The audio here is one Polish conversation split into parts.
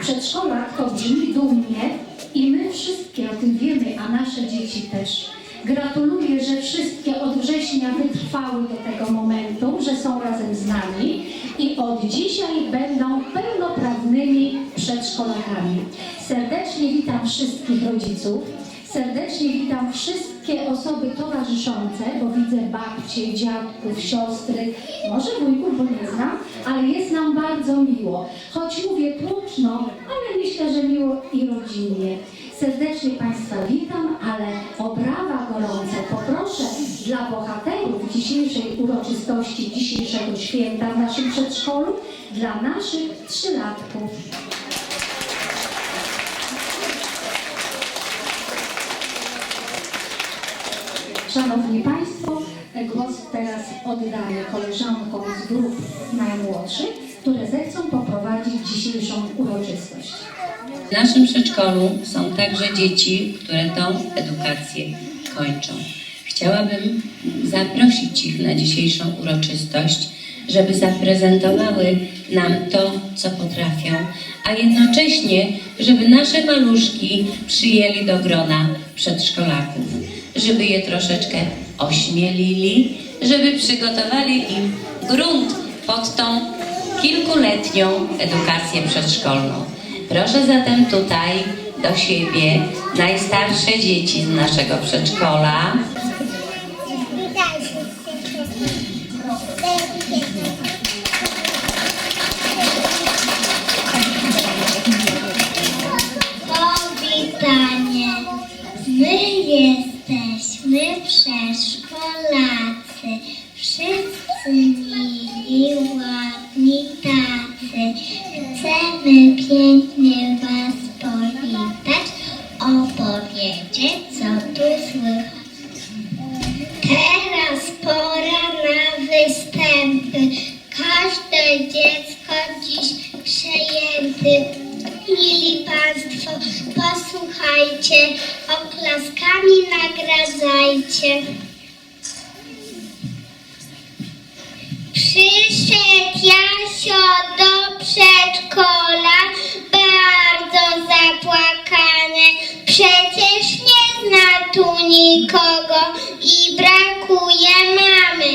Przedszkolak to brzmi dumnie i my wszystkie o tym wiemy, a nasze dzieci też. Gratuluję, że wszystkie od września wytrwały do tego momentu, że są razem z nami i od dzisiaj będą pełnoprawnymi przedszkolakami. Serdecznie witam wszystkich rodziców. Serdecznie witam wszystkie osoby towarzyszące, bo widzę babcie, dziadków, siostry, może wujków, bo nie znam, ale jest nam bardzo miło. Choć mówię tłoczno, ale myślę, że miło i rodzinnie. Serdecznie Państwa witam, ale o brawa gorące poproszę dla bohaterów dzisiejszej uroczystości, dzisiejszego święta w naszym przedszkolu, dla naszych trzylatków. Szanowni Państwo, głos teraz oddaję koleżankom z grup najmłodszych, które zechcą poprowadzić dzisiejszą uroczystość. W naszym przedszkolu są także dzieci, które tą edukację kończą. Chciałabym zaprosić ich na dzisiejszą uroczystość, żeby zaprezentowały nam to, co potrafią, a jednocześnie, żeby nasze maluszki przyjęli do grona przedszkolaków, żeby je troszeczkę ośmielili, żeby przygotowali im grunt pod tą kilkuletnią edukację przedszkolną. Proszę zatem tutaj do siebie najstarsze dzieci z naszego przedszkola. Mili Państwo, posłuchajcie, oklaskami nagradzajcie. Przyszedł Jasio do przedszkola, bardzo zapłakany. Przecież nie zna tu nikogo i brakuje mamy.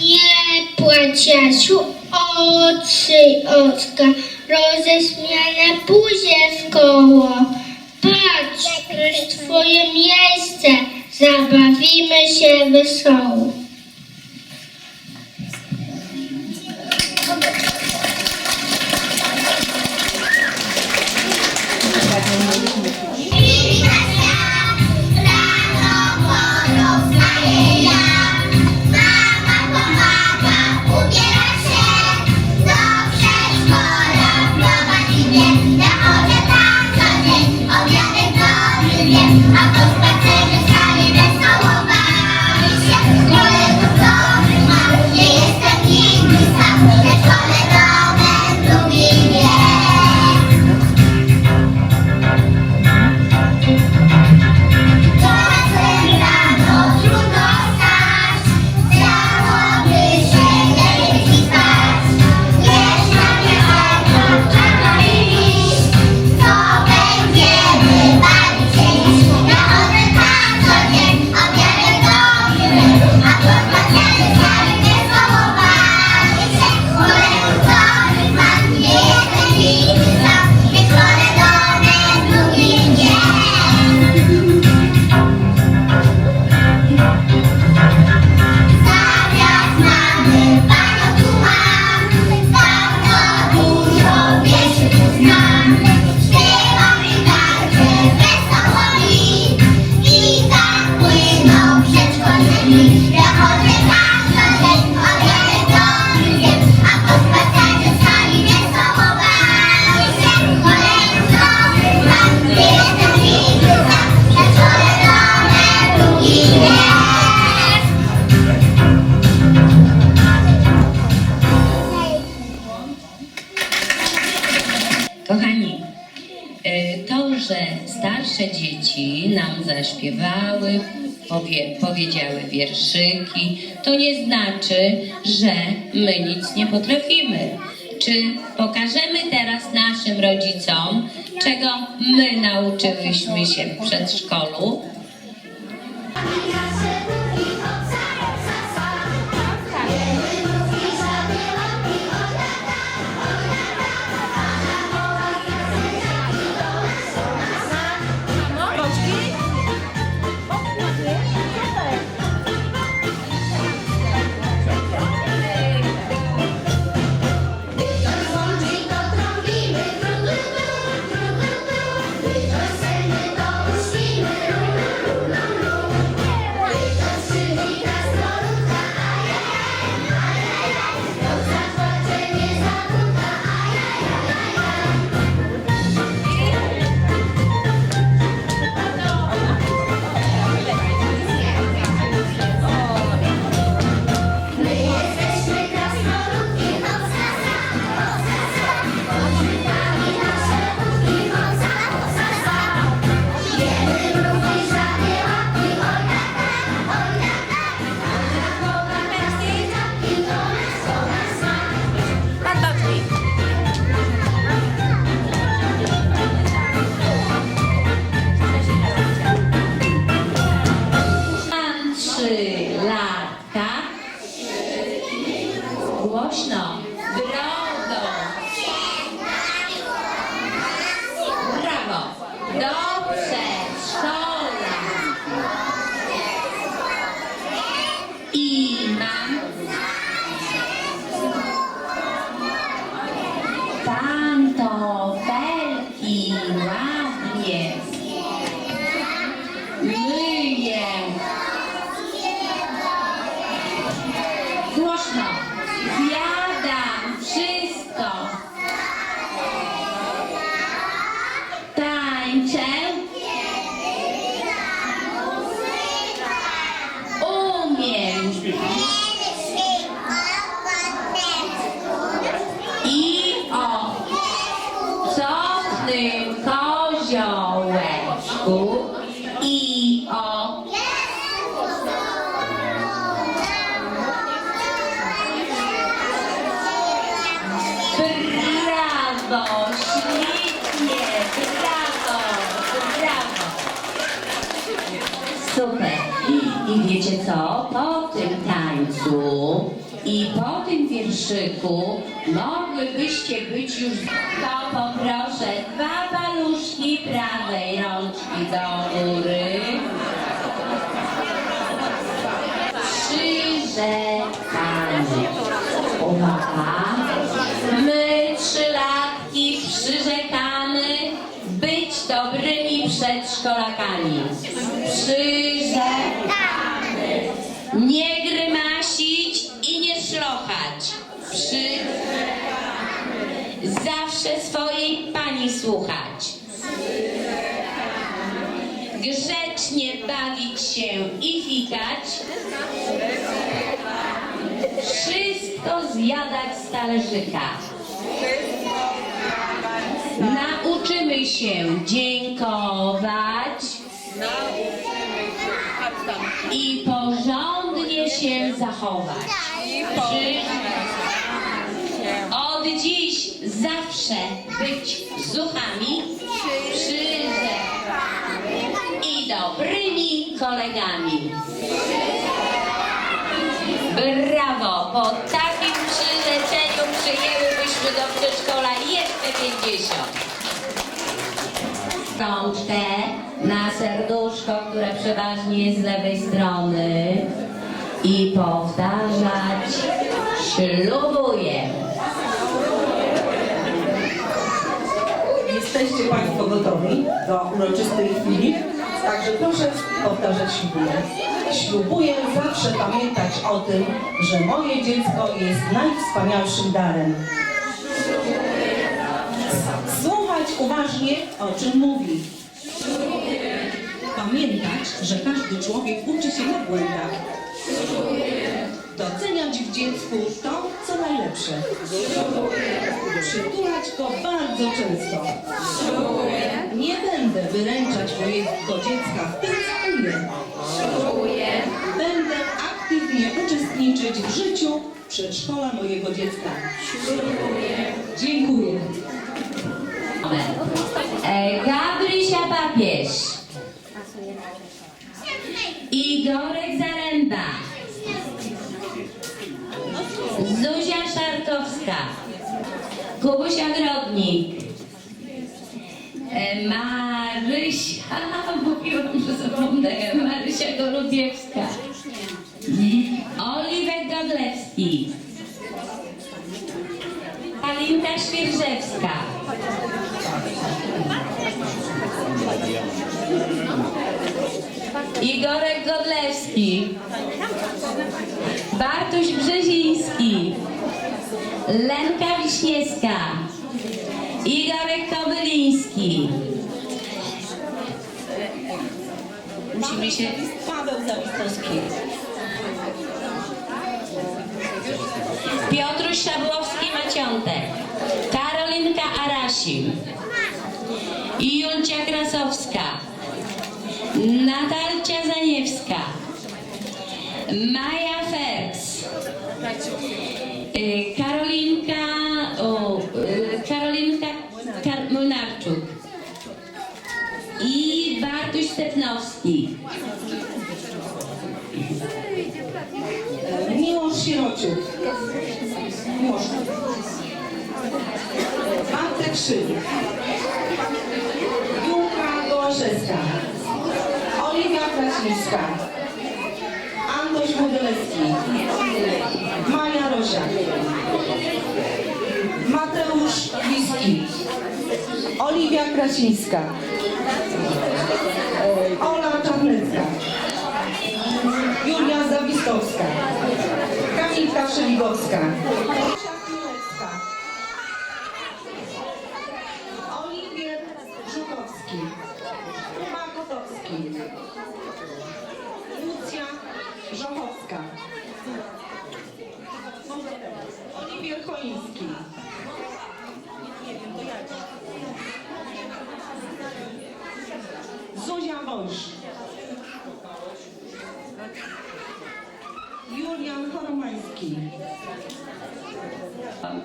Nie płacz, Jasiu, oczy oczka, roześmiane buzie w koło. Patrz, precz twoje miejsce, zabawimy się wesoło. Zaśpiewały, powie, powiedziały wierszyki, to nie znaczy, że my nic nie potrafimy. Czy pokażemy teraz naszym rodzicom, czego my nauczyłyśmy się w przedszkolu? Głośno. Brawo. Do przedszkola. I mam pantofelki ładnie. Myję. Głośno. Zjadam wszystko. Tańczę. Umiem. I o cofnym koziołeczku i o brawo, ślicznie, brawo, brawo. Super. I wiecie co? Po tym tańcu i po tym wierszyku mogłybyście być już... To poproszę dwa paluszki prawej rączki do góry. Przyrzekamy. Uwaga. My trzylatki przyrzekamy być dobrymi przedszkolakami. Przyrzekamy. Nie grymasić i nie szlochać. Przyrzekamy. Zawsze swojej pani słuchać. Grzecznie bawić się i fikać. Wszystko zjadać z talerzyka. Nauczymy się dziękować i porządnie się zachować. Przy... Od dziś zawsze być zuchami, przyrzekami i dobrymi kolegami. Brawo! Po takim przyrzeczeniu przyjęłybyśmy do przedszkola jeszcze 50. Rączkę na serduszko, które przeważnie jest z lewej strony i powtarzać ślubuję. Jesteście Państwo gotowi do uroczystej chwili? Także proszę powtarzać ślubuję. Ślubuję zawsze pamiętać o tym, że moje dziecko jest najwspanialszym darem. Słuchać uważnie, o czym mówi. Pamiętać, że każdy człowiek uczy się na błędach. Doceniać w dziecku to, co najlepsze. Przytulać go bardzo często. Nie będę wyręczać mojego dziecka w tym, co. Aktywnie uczestniczyć w życiu przedszkola mojego dziecka. Dziękuję. E, Gabrysia Papież. Igorek Zaręba. Zuzia Szarkowska. Kubusia Grodnik. E, Marysia, mówiłam, że zapomnę, Marysia Golubiewska. Świerżewska. Igorek Godlewski. Bartuś Brzeziński. Lenka Wiśniewska. Igorek Kobyliński. Musimy się... Paweł Zawistowski. Piotruś Szabłowski-Maciątek. Karolinka Arasim. Julcia Krasowska. Natalcia Zaniewska. Maja Fers. Y, Karolinka, o, y, Karolinka Kar-. I Bartuś Stepnowski. Szyl. Julka Gołaszewska. Oliwia Krasińska. Antoś Modelewski. Maja Rosiak. Mateusz Wiski. Oliwia Krasińska. Ola Czarnecka. Julia Zawistowska. Kamilka Szeligowska.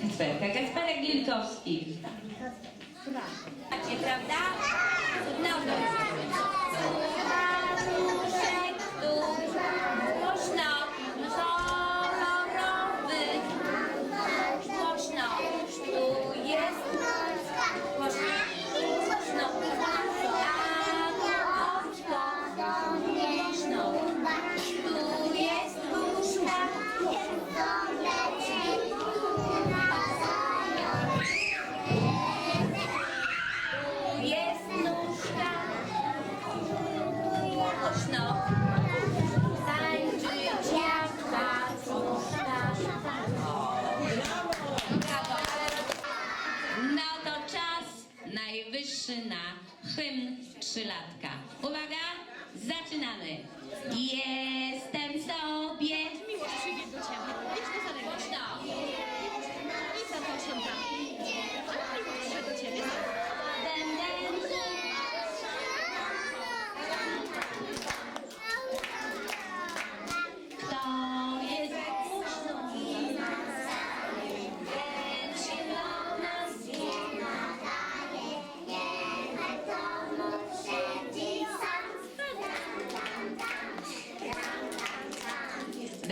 Kacperka, Kacperek Gilkowski. Macie, prawda? Jestem sobie.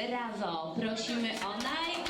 Brawo! Prosimy o naj